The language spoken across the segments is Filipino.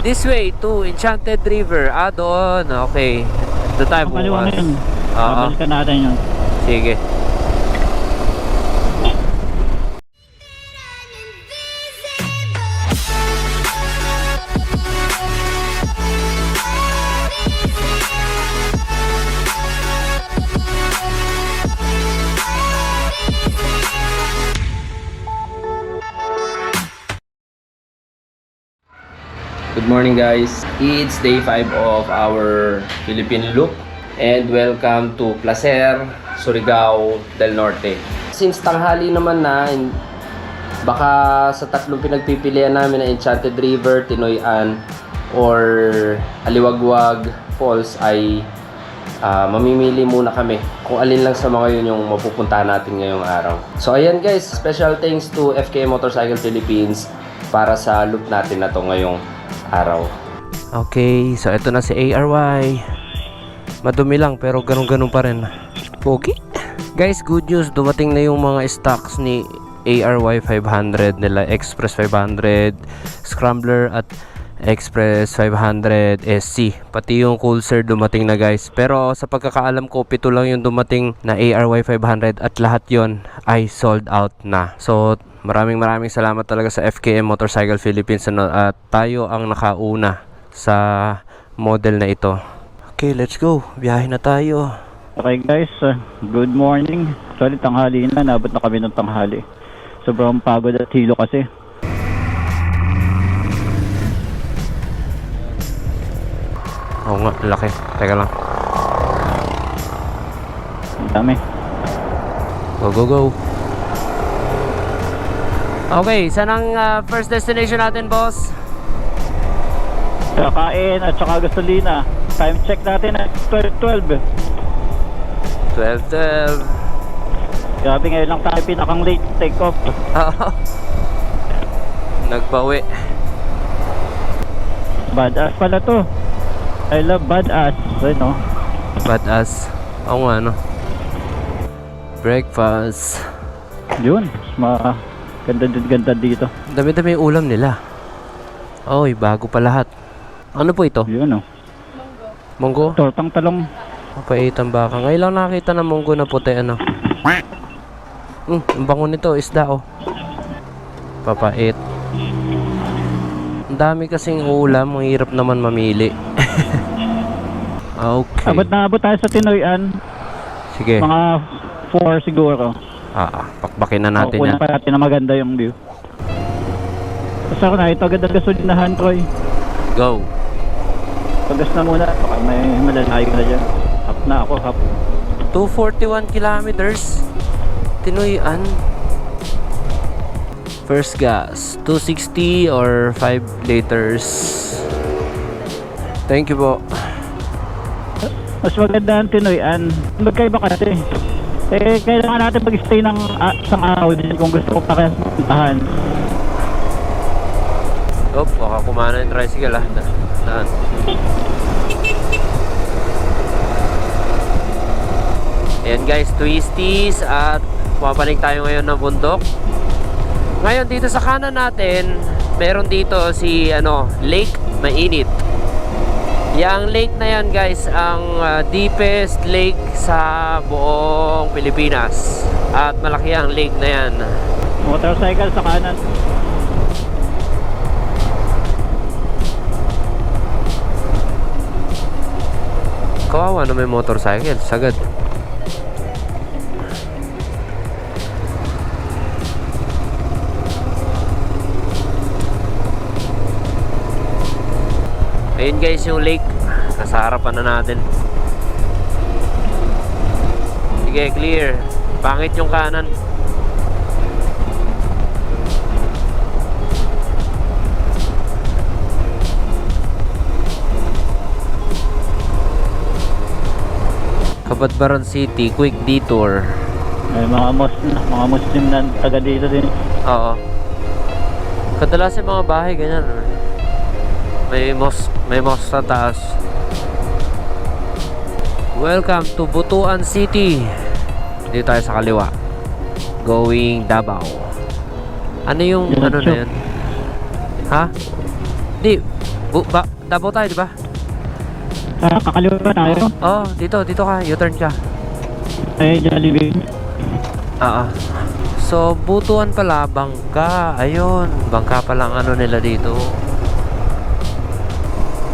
This way to Enchanted River. Ah, doon. Okay. Doon tayo Ang kaliwa na bukas. yun. Oo. Babalikan natin yun. Sige. Good morning guys. It's day 5 of our Philippine loop and welcome to Placer, Surigao del Norte. Since tanghali naman na, baka sa tatlong pinagpipilian namin na Enchanted River, Tinoyan, or Aliwagwag Falls ay ah, mamimili muna kami kung alin lang sa mga yun yung mapupuntahan natin ngayong araw. So ayan guys, special thanks to FK Motorcycle Philippines para sa loop natin na to ngayong araw. Okay, so ito na si ARY. Madumi lang pero ganun-ganun pa rin. Pogi. Guys, good news. Dumating na yung mga stocks ni ARY 500 nila. Express 500, Scrambler at Express 500 SC. Pati yung Coolser dumating na guys. Pero sa pagkakaalam ko, pito lang yung dumating na ARY 500 at lahat yon ay sold out na. So, maraming maraming salamat talaga sa FKM Motorcycle Philippines at tayo ang nakauna sa model na ito. Okay, let's go. Biyahe na tayo. Okay guys, uh, good morning. Sorry, tanghali na. Nabot na kami ng tanghali. Sobrang pagod at hilo kasi. Oo nga, laki. Teka lang. Ang dami. Go, go, go. Okay, saan ang ah, first destination natin, boss? Kakain at saka gasolina. Time check natin at 12.12. 12, 12. Grabe ngayon lang tayo pinakang late take off. Nagbawi. Badass pala to. I love badass. Ano? Badass. Oo nga, no? Breakfast. Yun. Ma ganda din ganda dito. Dami-dami yung ulam nila. Oy, bago pa lahat. Ano po ito? Yun oh. Munggo? Tortang talong. Papaitan baka. Ngayon lang nakita ng munggo na puti, ano? Hmm, ang bango nito, isda, oh. Papait. Ang dami kasing ulam, ang hirap naman mamili. okay. Abot na abot tayo sa Tinoyan. Sige. Mga 4 siguro. Ah, ah, pakbakin na natin yan. pa natin na maganda yung view. Basta ako na ito agad ang gasolinahan, Troy. Go. Pagas na muna. Baka may malalayo na dyan. Hap na ako, hap. 241 kilometers. Tinuyan. First gas, 260 or 5 liters. Thank you po. Mas maganda ang Tinoyan. Magkaiba kasi. Eh, kailangan natin mag-stay ng uh, isang araw din kung gusto ko pakipuntahan. Oh, baka kumana yung tricycle ah. Da- Daan. Ayan guys, twisties at pumapanig tayo ngayon ng bundok. Ngayon dito sa kanan natin, meron dito si ano, lake mainit. Yang lake na yan guys, ang ah, deepest lake sa buong Pilipinas. At malaki ang lake na yan. Motorcycle sa kanan. Kawawa na may motorcycle, sagad. Ayun guys yung lake. Nasa harapan na natin. Sige, clear. Pangit yung kanan. Kabadbaran City, quick detour. May mga Muslim, mga Muslim na taga dito din. Oo. Kadalasan mga bahay ganyan. May mos may mosque sa taas. Welcome to Butuan City. Dito tayo sa kaliwa. Going Davao. Ano yung Yan, ano na yan? Ha? Di. Bu ba Davao tayo, di ba? Ah, kakaliwa ba tayo? Oo, oh, dito, dito ka. U-turn ka. Eh, Jollibee. Oo. So, butuan pala, bangka. Ayun, bangka pala ang ano nila dito.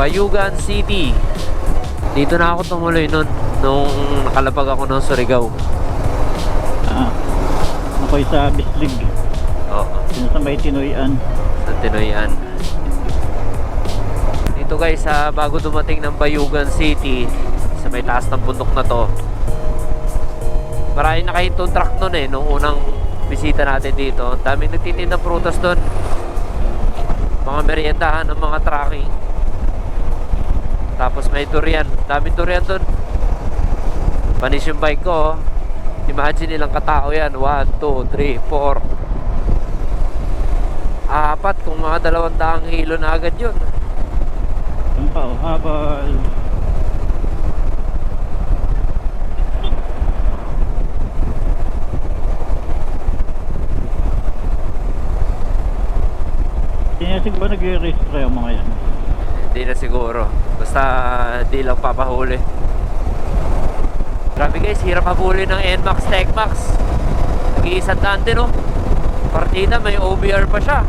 Bayugan City. Dito na ako tumuloy nun, nung nakalapag ako ng Surigao. Ah. Ako'y sa Bislig. Oo, Yun sa may Tinoyan. sa Tinoyan. Dito guys, sa bago dumating ng Bayugan City, sa may taas ng bundok na to, Marami nakahintong truck nun eh, nung unang bisita natin dito. Ang daming nagtitinda ng prutas doon. Mga meriendahan ng mga tracking. Tapos may durian. Daming durian doon. Panis yung bike ko. oh. Imagine ilang katao yan. 1, 2, 3, 4. Apat kung mga dalawang daang hilo na agad yun. Yung pa, oh, habal. Sinasig ba nag-register yung mga yan? Hindi na siguro. Basta di lang papahuli. Grabe guys, hirap habulin ng NMAX TechMax. Nag-iisang daan din oh. Partida may OBR pa siya.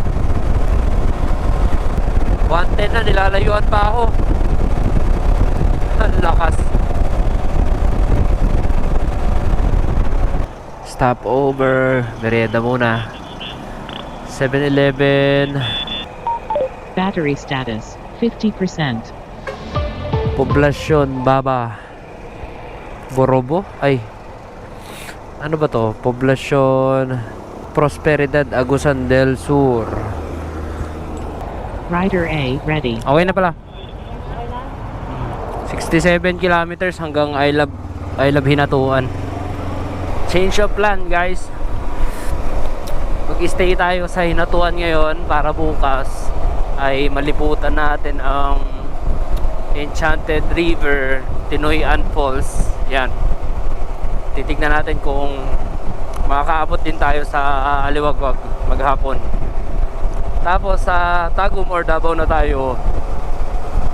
110 na, nilalayuan pa ako. Ang lakas. Stop over. Merienda muna. 7-Eleven. Battery status 50%. Poblasyon Baba Borobo? Ay Ano ba to? Poblasyon Prosperidad Agusan del Sur Rider A ready. Okay na pala 67 kilometers hanggang I Love I Love Hinatuan Change of plan guys Mag-stay tayo sa Hinatuan ngayon para bukas ay maliputan natin ang Enchanted River, Tinoyan Falls. Yan. Titignan natin kung makakaabot din tayo sa Aliwagwag maghapon. Tapos sa Tagum or Davao na tayo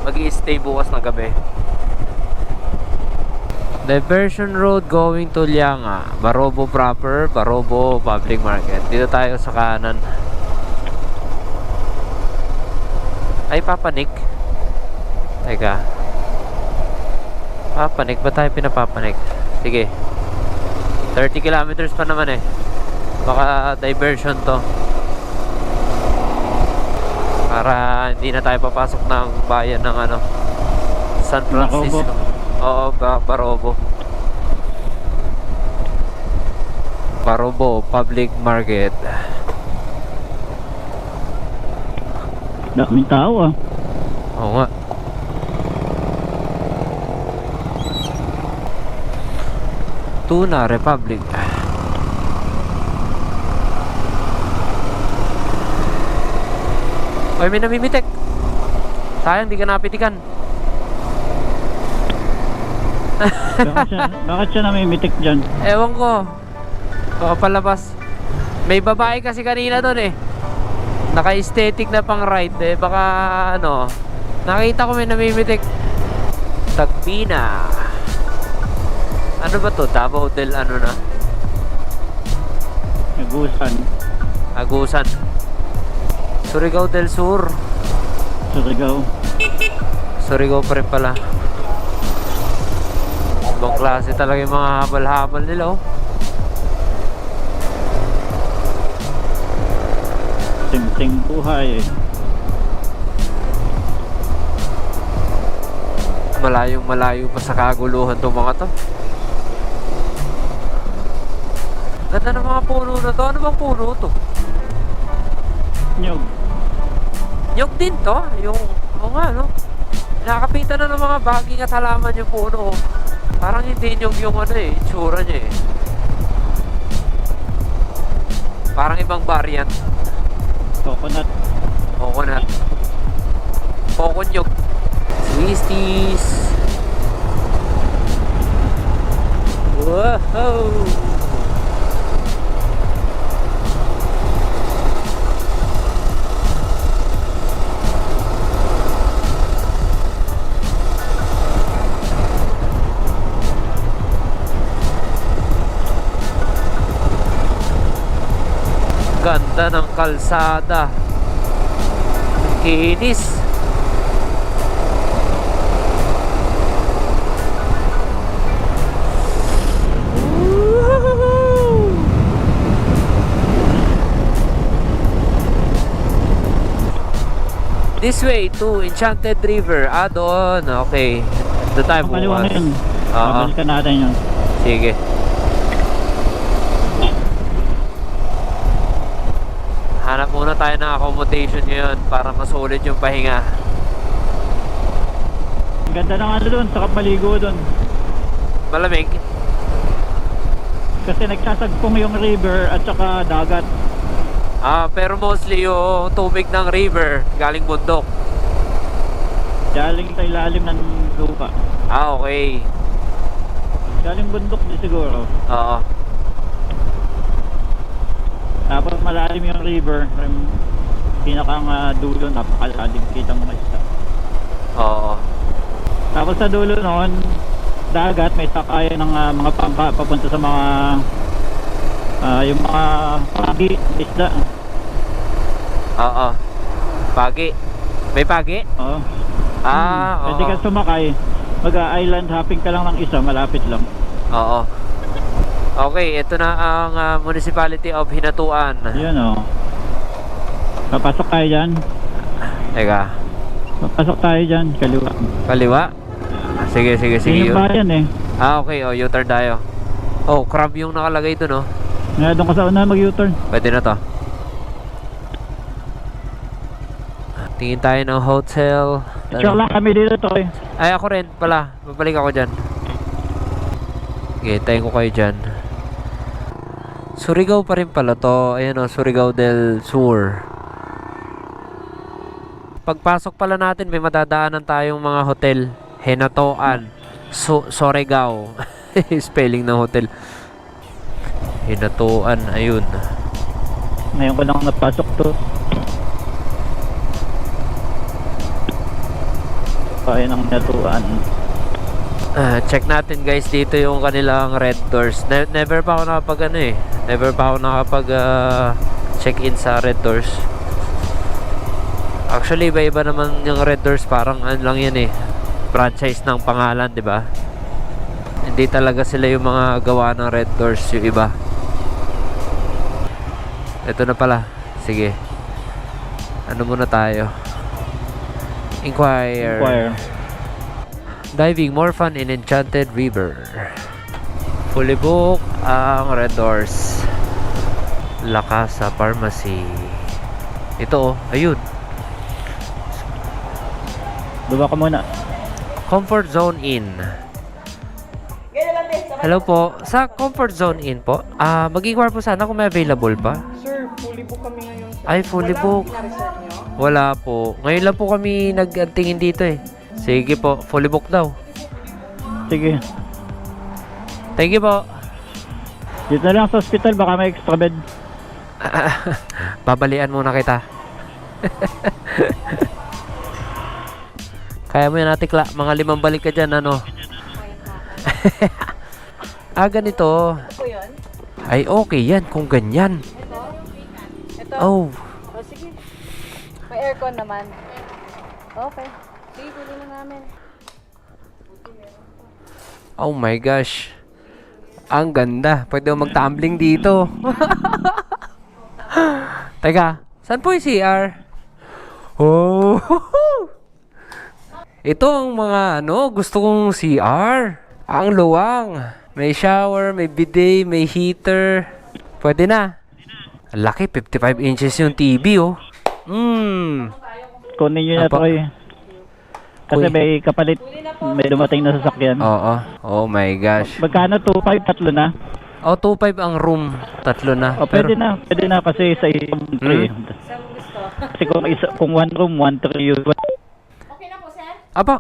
mag stay bukas ng gabi. Diversion road going to Lianga, Barobo proper, Barobo public market. Dito tayo sa kanan. Ay, papanik. Teka. Papanik? Ba tayo pinapapanik? Sige. 30 kilometers pa naman eh. Baka diversion to. Para hindi na tayo papasok ng bayan ng ano. San Francisco. Oo, ba Barobo. Barobo Public Market. Daming tao ah. Oo nga. Tuna Republic. Oy, may namimitik. Sayang, di ka napitikan. Bakit siya, bakit siya namimitik dyan? Ewan ko. Baka palabas. May babae kasi kanina doon eh. Naka-aesthetic na pang ride eh. Baka ano. Nakita ko may namimitik. Tagbina. Ano ba to? Davao del ano na? Nagusan. Agusan. Surigao del Sur. Surigao. Surigao pa rin pala. Ibang klase talaga yung mga habal-habal nila oh. Ting-ting buhay eh. Malayong malayo pa sa kaguluhan tong mga to. Ganda ng mga puno na to. Ano bang puno to? Nyog. Yung din to. Yung, o nga no. Nakakapitan na ng mga baging at halaman yung puno. oh. Parang hindi nyog yung ano eh, itsura niya eh. Parang ibang variant. Coconut. Coconut. Coconut. Twisties. Kalsada. Kinis. This way to Enchanted River. Ah, doon. Okay. Doon tayo Ang kaliwa na yun. Natin yun. Sige. Hanap muna tayo ng accommodation ngayon para masulit yung pahinga. Ang ganda ng ano doon, sarap maligo doon. Malamig. Kasi nagsasagpong yung river at saka dagat. Ah, pero mostly yung tubig ng river galing bundok. Galing sa ilalim ng lupa. Ah, okay. Galing bundok din siguro. Oo. Tapos malalim yung river. Yung pinakang ah, dulo, napakalalim kita mga isda. Oo. Tapos sa dulo noon, dagat, may sakayan ng ah, mga pampa papunta sa mga ah, yung mga pagi, isda. Oo. Pagi. May pagi? Oo. Ah, Pwede ka oo. sumakay. Mag-island hopping ka lang ng isa, malapit lang. Oo. Okay, ito na ang ah, Municipality of Hinatuan. Yun o. Papasok tayo dyan. Teka, Papasok tayo dyan, kaliwa. kaliwa? Sige, sige, sige. Yun yung bayan eh. Ah, okay. Oh, U-turn tayo. Oh, crab yung nakalagay doon, oh. Nga doon ka sa una mag-U-turn. Pwede na to. Tingin tayo ng hotel. Picture lang kami dito to eh. Ay, ako rin pala. Babalik ako dyan. Okay, tayo ko kayo dyan. Surigao pa rin pala to. Ayan o, Surigao del Sur. Pagpasok pala natin, may madadaanan tayong mga hotel. Henatoan. So Sorigao. Spelling ng hotel. Henatoan, ayun. Ngayon ko lang napasok to. Kaya ng natuan. Ah, check natin guys dito yung kanilang red doors. Ne- never pa ako nakapag ano eh. Never pa ako nakapag ah, check in sa red doors. Actually, iba-iba naman yung red doors. Parang ano lang yan eh. Franchise ng pangalan, di ba? Hindi talaga sila yung mga gawa ng red doors yung iba. Ito na pala. Sige. Ano muna tayo? Inquire. Inquire. Diving more fun in Enchanted River. Fully book ang Red Doors. Lakasa Pharmacy. Ito oh, ayun. Baba ka muna. Comfort Zone Inn. Hello po. Sa Comfort Zone Inn po, ah mag-inquire po sana kung may available pa. Sir, fully book kami ngayon. sir. Ay, fully Wala book. Wala po. Ngayon lang po kami nag-tingin dito eh. Sige po, fully book daw. Sige. Thank you po. Dito na lang sa hospital, baka may extra bed. Babalian muna kita. Kaya mo yan natikla. Mga limang balik ka dyan, ano? ah, ganito. Ito. Ay, okay yan kung ganyan. Ito. Oh, O, sige. May aircon naman. Okay. Sige, kunin na namin. oh my gosh. Ang ganda. Pwede mo mag-tumbling dito. Teka, saan po yung CR? Oh, Ito ang mga ano, gusto kong CR. Ang luwang. May shower, may bidet, may heater. Pwede na. Laki, 55 inches yung TV oh. Hmm. Kunin nyo na Apo. to. Kasi Uy. may kapalit, may dumating na sasakyan. Oo. Oh my gosh. Magkano? 2.5, tatlo na? Oh, 2.5 ang room. Tatlo na. O pwede na, pwede na kasi sa isang. Hmm? Kasi kung, isa, kung one room, one three yun. Okay na po, sir? Apa,